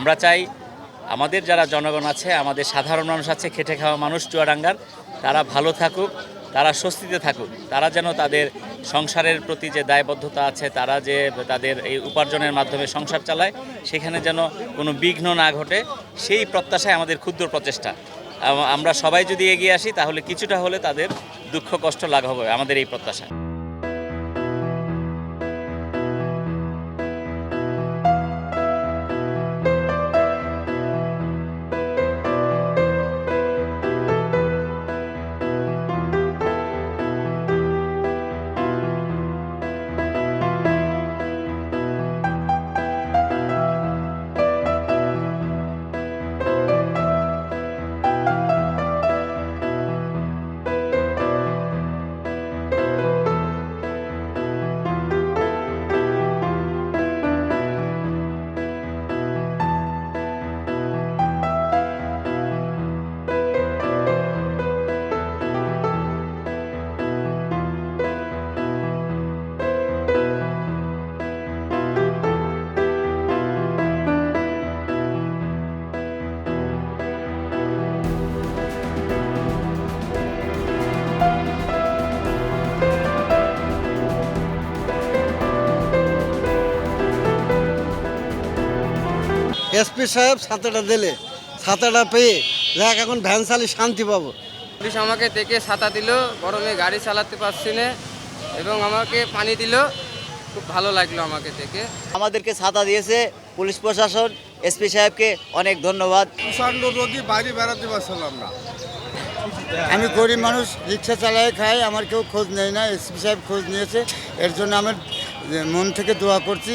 আমরা চাই আমাদের যারা জনগণ আছে, আমাদের সাধারণ মানুষ আছে, খেটে খাওয়া মানুষ, চুয়াডাঙ্গার, তারা ভালো থাকুক, তারা স্বস্তিতে থাকুক। তারা যেন তাদের সংসারের প্রতি যে দায়বদ্ধতা আছে, তারা যে তাদের এই উপার্জনের মাধ্যমে সংসার চালায়, সেখানে যেন কোনো বিঘ্ন না ঘটে, সেই প্রত্যাশায় আমাদের ক্ষুদ্র প্রচেষ্টা। আমরা সবাই যদি এগিয়ে আসি, তাহলে কিছুটা হলে তাদের দুঃখ কষ্ট লাঘব হবে, আমাদের এই প্রত্যাশা এসপি সাহেব ছাতাটা দিলে ছাতাটা পেয়ে দেখ এখন ভ্যান চালি শান্তি পাবো। পুলিশ আমাকে দেখে ছাতা দিল গরমে গাড়ি চালাতে পারছি না এবং আমাকে পানি দিল। খুব ভালো লাগল আমাকে দেখে। আমাদেরকে ছাতা দিয়েছে পুলিশ প্রশাসন এসপি সাহেবকে অনেক ধন্যবাদ। প্রচণ্ড রোগী বাইরে বেড়াতে পারছিলাম না আমি গরিব মানুষ রিক্সা চালাই খাই আমার কেউ খোঁজ নেয় না এসপি সাহেব খোঁজ নিয়েছে। এর জন্য আমি মন থেকে দোয়া করছি।